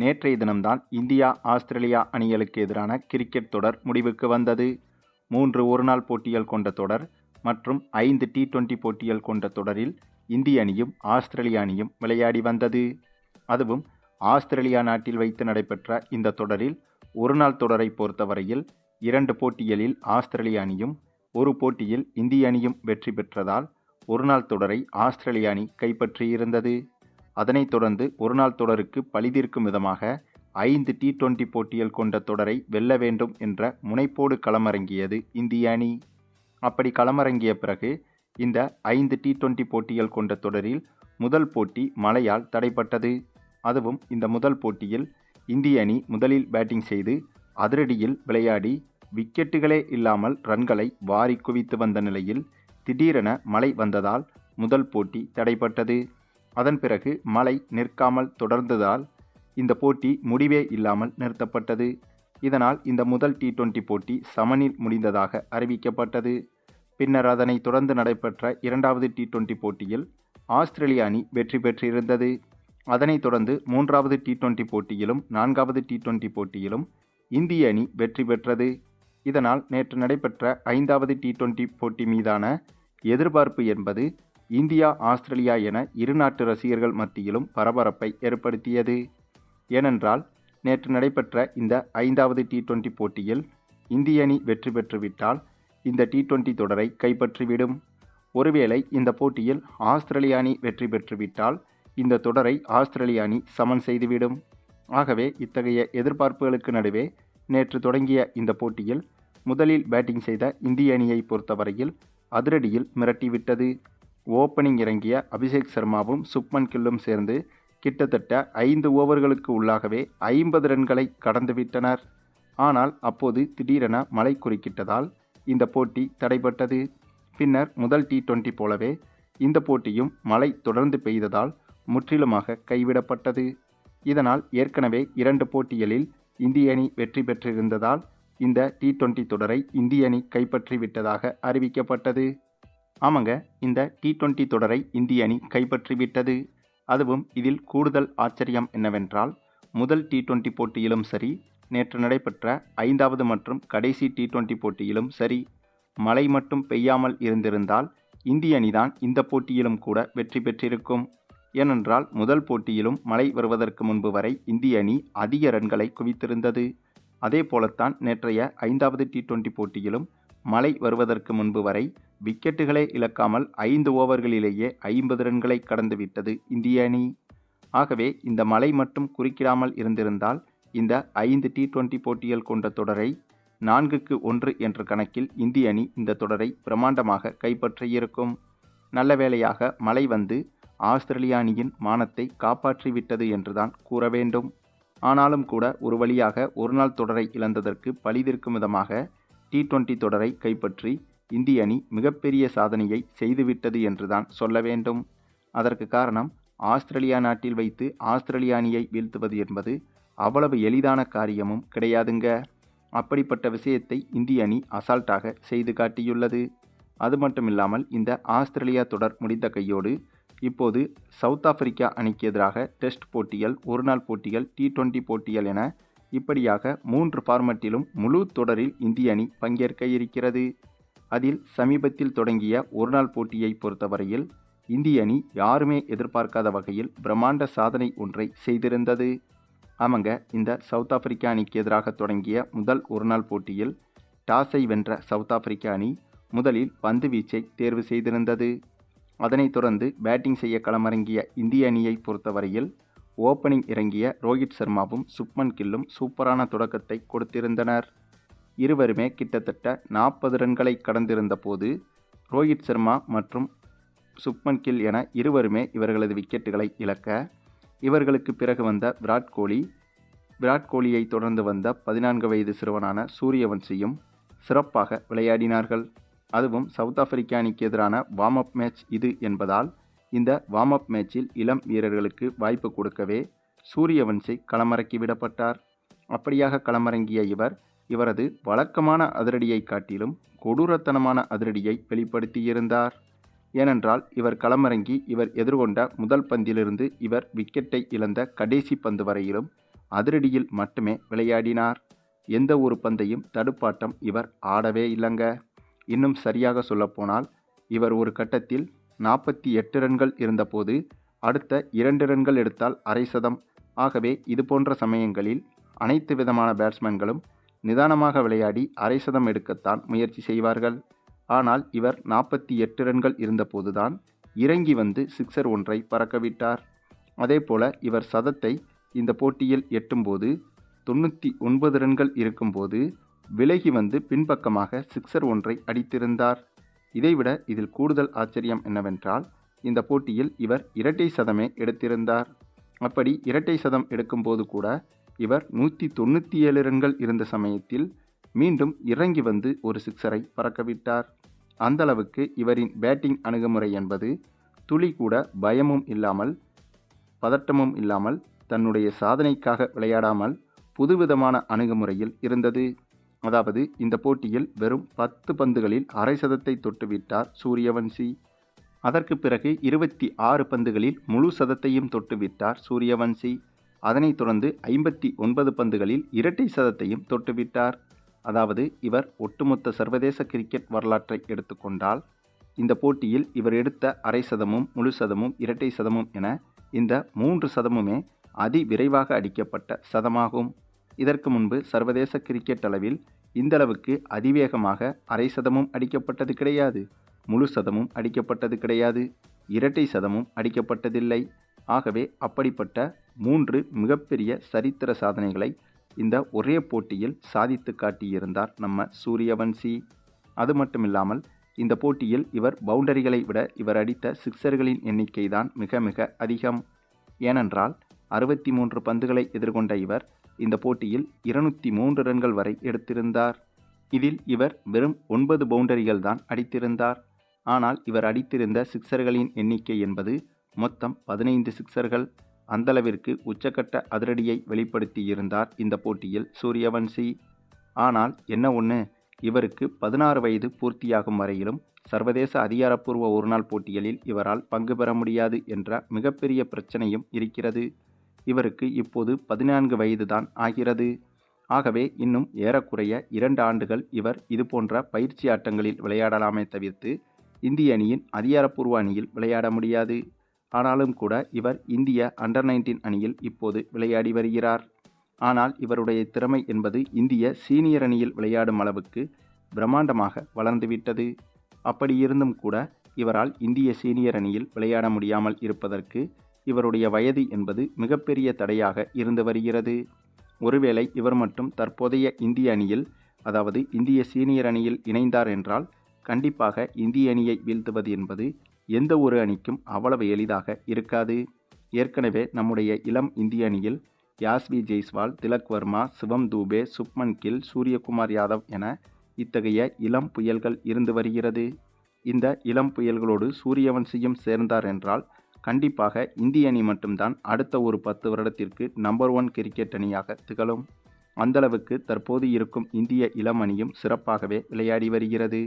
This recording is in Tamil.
நேற்றைய தினம்தான் இந்தியா ஆஸ்திரேலியா அணிகளுக்கு எதிரான கிரிக்கெட் தொடர் முடிவுக்கு வந்தது. மூன்று ஒருநாள் போட்டிகள் கொண்ட தொடர் மற்றும் ஐந்து டி டுவெண்டி போட்டிகள் கொண்ட தொடரில் இந்திய அணியும் ஆஸ்திரேலிய அணியும் விளையாடி வந்தது. அதுவும் ஆஸ்திரேலியா நாட்டில் வைத்து நடைபெற்ற இந்த தொடரில் ஒருநாள் தொடரை பொறுத்தவரையில் இரண்டு போட்டிகளில் ஆஸ்திரேலிய அணியும் ஒரு போட்டியில் இந்திய அணியும் வெற்றி பெற்றதால் ஒருநாள் தொடரை ஆஸ்திரேலிய அணி கைப்பற்றியிருந்தது. அதனைத் தொடர்ந்து ஒருநாள் தொடருக்கு பழிதீர்க்கும் விதமாக ஐந்து டி டுவெண்டி போட்டிகள் கொண்ட தொடரை வெல்ல வேண்டும் என்ற முனைப்போடு களமிறங்கியது இந்திய அணி. அப்படி களமிறங்கிய பிறகு இந்த ஐந்து டி டுவெண்டி போட்டிகள் கொண்ட தொடரில் முதல் போட்டி மழையால் தடைப்பட்டது. அதுவும் இந்த முதல் போட்டியில் இந்திய அணி முதலில் பேட்டிங் செய்து அதிரடியில் விளையாடி விக்கெட்டுகளே இல்லாமல் ரன்களை வாரி குவித்து வந்த நிலையில் திடீரென மழை வந்ததால் முதல் போட்டி தடைப்பட்டது. அதன் பிறகு மழை நிற்காமல் தொடர்ந்ததால் இந்த போட்டி முடிவே இல்லாமல் நிறுத்தப்பட்டது. இதனால் இந்த முதல் டி டுவெண்டி போட்டி சமனில் முடிந்ததாக அறிவிக்கப்பட்டது. பின்னர் அதனை தொடர்ந்து நடைபெற்ற இரண்டாவது டி டுவெண்டி போட்டியில் ஆஸ்திரேலிய அணி வெற்றி பெற்றிருந்தது. அதனைத் தொடர்ந்து மூன்றாவது டி டுவெண்டி போட்டியிலும் நான்காவது டி டுவெண்டி போட்டியிலும் இந்திய அணி வெற்றி பெற்றது. இதனால் நேற்று நடைபெற்ற ஐந்தாவது டி டுவெண்டி போட்டி மீதான எதிர்பார்ப்பு என்பது இந்தியா ஆஸ்திரேலியா என இரு நாட்டு ரசிகர்கள் மத்தியிலும் பரபரப்பை ஏற்படுத்தியது. ஏனென்றால் நேற்று நடைபெற்ற இந்த ஐந்தாவது டி டுவெண்டி போட்டியில் இந்திய அணி வெற்றி பெற்றுவிட்டால் இந்த டி டுவெண்டி தொடரை கைப்பற்றிவிடும். ஒருவேளை இந்த போட்டியில் ஆஸ்திரேலிய அணி வெற்றி பெற்றுவிட்டால் இந்த தொடரை ஆஸ்திரேலிய அணி சமன் செய்துவிடும். ஆகவே இத்தகைய எதிர்பார்ப்புகளுக்கு நடுவே நேற்று தொடங்கிய இந்த போட்டியில் முதலில் பேட்டிங் செய்த இந்திய அணியை பொறுத்தவரையில் அதிரடியில் மிரட்டிவிட்டது. ஓப்பனிங் இறங்கிய அபிஷேக் சர்மாவும் சுப்மன் கில்லும் சேர்ந்து கிட்டத்தட்ட ஐந்து ஓவர்களுக்கு உள்ளாகவே ஐம்பது ரன்களை கடந்துவிட்டனர் ஆனால் அப்போது திடீரென மழை குறுக்கிட்டதால் இந்த போட்டி தடைப்பட்டது பின்னர் முதல் டி டுவெண்டி போலவே இந்த போட்டியும் மழை தொடர்ந்து பெய்ததால் முற்றிலுமாக கைவிடப்பட்டது. இதனால் ஏற்கனவே இரண்டு போட்டிகளில் இந்திய அணி வெற்றி பெற்றிருந்ததால் இந்த டி டுவெண்டி தொடரை இந்திய அணி கைப்பற்றிவிட்டதாக அறிவிக்கப்பட்டது. ஆமாங்க இந்த டி டுவெண்ட்டி தொடரை இந்திய அணி கைப்பற்றிவிட்டது. அதுவும் இதில் கூடுதல் ஆச்சரியம் என்னவென்றால் முதல் டி டுவெண்ட்டி போட்டியிலும் சரி நேற்று நடைபெற்ற ஐந்தாவது மற்றும் கடைசி டி டுவெண்ட்டி போட்டியிலும் சரி மழை மட்டும் பெய்யாமல் இருந்திருந்தால் இந்திய அணிதான் இந்த போட்டியிலும் கூட வெற்றி பெற்றிருக்கும். ஏனென்றால் முதல் போட்டியிலும் மழை வருவதற்கு முன்பு வரை இந்திய அணி அதிக ரன்களை குவித்திருந்தது. அதே போலத்தான் நேற்றைய ஐந்தாவது டி டுவெண்ட்டி போட்டியிலும் மழை வருவதற்கு முன்பு வரை விக்கெட்டுகளே இழக்காமல் ஐந்து ஓவர்களிலேயே ஐம்பது ரன்களை கடந்துவிட்டது இந்திய அணி. ஆகவே இந்த மழை மட்டும் குறுக்கிடாமல் இருந்திருந்தால் இந்த ஐந்து டி டுவெண்டி போட்டிகள் கொண்ட தொடரை நான்குக்கு ஒன்று என்ற கணக்கில் இந்திய அணி இந்த தொடரை பிரமாண்டமாக கைப்பற்றியிருக்கும் நல்ல வேளையாக மழை வந்து ஆஸ்திரேலிய அணியின் மானத்தை காப்பாற்றிவிட்டது என்றுதான் கூற வேண்டும். ஆனாலும் கூட ஒரு வழியாக ஒருநாள் தொடரை இழந்ததற்கு பழிதிருக்கும் விதமாக டி டுவெண்டி தொடரை கைப்பற்றி இந்திய அணி மிகப்பெரிய சாதனையை செய்துவிட்டது என்றுதான் சொல்ல வேண்டும். அதற்கு காரணம் ஆஸ்திரேலியா நாட்டில் வைத்து ஆஸ்திரேலிய அணியை வீழ்த்துவது என்பது அவ்வளவு எளிதான காரியமும் கிடையாதுங்க. அப்படிப்பட்ட விஷயத்தை இந்திய அணி அசால்ட்டாக செய்து காட்டியுள்ளது. அது மட்டுமில்லாமல் இந்த ஆஸ்திரேலியா தொடர் முடிந்த கையோடு இப்போது சவுத் ஆப்பிரிக்கா அணிக்கு எதிராக டெஸ்ட் போட்டிகள் ஒருநாள் போட்டிகள் டி டுவெண்டி போட்டிகள் என இப்படியாக மூன்று ஃபார்மட்டிலும் முழு தொடரில் இந்திய அணி பங்கேற்க இருக்கிறது அதில் சமீபத்தில் தொடங்கிய ஒருநாள் போட்டியை பொறுத்தவரையில் இந்திய அணி யாருமே எதிர்பார்க்காத வகையில் பிரம்மாண்ட சாதனை ஒன்றை செய்திருந்தது. ஆமாங்க இந்த சவுத் ஆப்பிரிக்கா அணிக்கு எதிராக தொடங்கிய முதல் ஒருநாள் போட்டியில் டாஸை வென்ற சவுத் ஆப்பிரிக்கா அணி முதலில் பந்து வீச்சை தேர்வு செய்திருந்தது. அதனைத் தொடர்ந்து பேட்டிங் செய்ய களமிறங்கிய இந்திய அணியை பொறுத்தவரையில் ஓப்பனிங் இறங்கிய ரோஹித் சர்மாவும் சுப்மன் கில்லும் சூப்பரான தொடக்கத்தை கொடுத்திருந்தனர். இருவருமே கிட்டத்தட்ட நாற்பது ரன்களை கடந்திருந்த போது ரோஹித் சர்மா மற்றும் சுப்மன் கில் என இருவருமே இவர்களது விக்கெட்டுகளை இழக்க இவர்களுக்கு பிறகு வந்த விராட் கோலி விராட் கோலியை தொடர்ந்து வந்த பதினான்கு வயது சிறுவனான சூரியவன்சியும் சிறப்பாக விளையாடினார்கள். அதுவும் சவுத் ஆப்பிரிக்கா அணிக்கு எதிரான வார்ம் அப் மேட்ச் இது என்பதால் இந்த வார்ம் அப் மேட்சில் இளம் வீரர்களுக்கு வாய்ப்பு கொடுக்கவே சூரியவன்சி களமிறக்கி விடப்பட்டார். அப்படியாக களமிறங்கிய இவர் இவரது வழக்கமான அதிரடியை காட்டிலும் கொடூரத்தனமான அதிரடியை வெளிப்படுத்தியிருந்தார். ஏனென்றால் இவர் களமிறங்கி இவர் எதிர்கொண்ட முதல் பந்திலிருந்து இவர் விக்கெட்டை இழந்த கடைசி பந்து வரையிலும் அதிரடியில் மட்டுமே விளையாடினார். எந்த ஒரு பந்தையும் தடுப்பாட்டம் இவர் ஆடவே இல்லைங்க. இன்னும் சரியாக சொல்லப்போனால் இவர் ஒரு கட்டத்தில் நாற்பத்தி எட்டு ரன்கள் இருந்தபோது அடுத்த இரண்டு ரன்கள் எடுத்தால் அரை சதம். ஆகவே இது போன்ற சமயங்களில் அனைத்து விதமான பேட்ஸ்மேன்களும் நிதானமாக விளையாடி அரை சதம் எடுக்கத்தான் முயற்சி செய்வார்கள். ஆனால் இவர் நாற்பத்தி எட்டு ரன்கள் இருந்தபோதுதான் இறங்கி வந்து சிக்ஸர் ஒன்றை பறக்கவிட்டார். அதேபோல இவர் சதத்தை இந்த போட்டியில் எட்டும்போது தொண்ணூற்றி ஒன்பது ரன்கள் இருக்கும்போது விலகி வந்து பின்பக்கமாக சிக்ஸர் ஒன்றை அடித்திருந்தார். இதைவிட இதில் கூடுதல் ஆச்சரியம் என்னவென்றால் இந்த போட்டியில் இவர் இரட்டை சதமே எடுத்திருந்தார். அப்படி இரட்டை சதம் எடுக்கும்போது கூட இவர் நூற்றி தொண்ணூற்றி ஏழு ரன்கள் இருந்த சமயத்தில் மீண்டும் இறங்கி வந்து ஒரு சிக்சரை பறக்கவிட்டார். அந்தளவுக்கு இவரின் பேட்டிங் அணுகுமுறை என்பது துளி கூட பயமும் இல்லாமல் பதட்டமும் இல்லாமல் தன்னுடைய சாதனைக்காக விளையாடாமல் புதுவிதமான அணுகுமுறையில் இருந்தது. அதாவது இந்த போட்டியில் வெறும் பத்து பந்துகளில் அரை சதத்தை தொட்டுவிட்டார் சூரியவன்சி. அதற்கு பிறகு இருபத்தி ஆறு பந்துகளில் முழு சதத்தையும் தொட்டுவிட்டார் சூரியவன்சி. அதனைத் தொடர்ந்து ஐம்பத்தி ஒன்பது பந்துகளில் இரட்டை சதத்தையும் தொட்டுவிட்டார். அதாவது இவர் ஒட்டுமொத்த சர்வதேச கிரிக்கெட் வரலாற்றை எடுத்துக்கொண்டால் இந்த போட்டியில் இவர் எடுத்த அரை சதமும் முழு சதமும் இரட்டை சதமும் என இந்த மூன்று சதமுமே அதி விரைவாக அடிக்கப்பட்ட சதமாகும். இதற்கு முன்பு சர்வதேச கிரிக்கெட் அளவில் இந்தளவுக்கு அதிவேகமாக அரை சதமும் அடிக்கப்பட்டது கிடையாது. முழு சதமும் அடிக்கப்பட்டது கிடையாது. இரட்டை சதமும் அடிக்கப்பட்டதில்லை. ஆகவே அப்படிப்பட்ட மூன்று மிகப்பெரிய சரித்திர சாதனைகளை இந்த ஒரே போட்டியில் சாதித்து காட்டியிருந்தார் நம்ம சூரியவன்சி. அது மட்டுமில்லாமல் இந்த போட்டியில் இவர் பவுண்டரிகளை விட இவர் அடித்த சிக்சர்களின் எண்ணிக்கை தான் மிக மிக அதிகம். ஏனென்றால் அறுபத்தி மூன்று பந்துகளை எதிர்கொண்ட இவர் இந்த போட்டியில் இருநூற்றி மூன்று ரன்கள் வரை எடுத்திருந்தார். இதில் இவர் வெறும் ஒன்பது பவுண்டரிகள் தான் அடித்திருந்தார். ஆனால் இவர் அடித்திருந்த சிக்சர்களின் எண்ணிக்கை என்பது மொத்தம் பதினைந்து சிக்சர்கள். அந்தளவிற்கு உச்சக்கட்ட அதிரடியை வெளிப்படுத்தியிருந்தார் இந்த போட்டியில் சூரியவன்சி. ஆனால் என்ன ஒன்று இவருக்கு பதினாறு வயது பூர்த்தியாகும் வரையிலும் சர்வதேச அதிகாரப்பூர்வ ஒருநாள் போட்டிகளில் இவரால் பங்கு பெற முடியாது என்ற மிகப்பெரிய பிரச்சனையும் இருக்கிறது. இவருக்கு இப்போது பதினான்கு வயதுதான் ஆகிறது. ஆகவே இன்னும் ஏறக்குறைய இரண்டு ஆண்டுகள் இவர் இதுபோன்ற பயிற்சி ஆட்டங்களில் விளையாடலாமே தவிர்த்து இந்திய அணியின் அதிகாரப்பூர்வ அணியில் விளையாட முடியாது. ஆனாலும் கூட இவர் இந்திய அண்டர் நைன்டீன் அணியில் இப்போது விளையாடி வருகிறார். ஆனால் இவருடைய திறமை என்பது இந்திய சீனியர் அணியில் விளையாடும் அளவுக்கு பிரம்மாண்டமாக வளர்ந்துவிட்டது அப்படியிருந்தும் கூட இவரால் இந்திய சீனியர் அணியில் விளையாட முடியாமல் இருப்பதற்கு இவருடைய வயது என்பது மிகப்பெரிய தடையாக இருந்து வருகிறது. ஒருவேளை இவர் மட்டும் தற்போதைய இந்திய அணியில் அதாவது இந்திய சீனியர் அணியில் இணைந்தார் என்றால் கண்டிப்பாக இந்திய அணியை வீழ்த்துவது என்பது எந்த ஒரு அணிக்கும் அவ்வளவு எளிதாக இருக்காது. ஏற்கனவே நம்முடைய இளம் இந்திய அணியில் யாஸ்வி ஜெய்ஸ்வால் திலக் வர்மா சிவம் தூபே சுப்மன் கில் சூரியகுமார் யாதவ் என இத்தகைய இளம் புயல்கள் இருந்து வருகிறது. இந்த இளம் புயல்களோடு சூரியவன்சியும் சேர்ந்தார் என்றால் கண்டிப்பாக இந்திய அணி மட்டும்தான் அடுத்த ஒரு பத்து வருடத்திற்கு நம்பர் ஒன் கிரிக்கெட் அணியாக திகழும். அந்தளவுக்கு தற்போது இருக்கும் இந்திய இளம் அணியும் சிறப்பாகவே விளையாடி வருகிறது.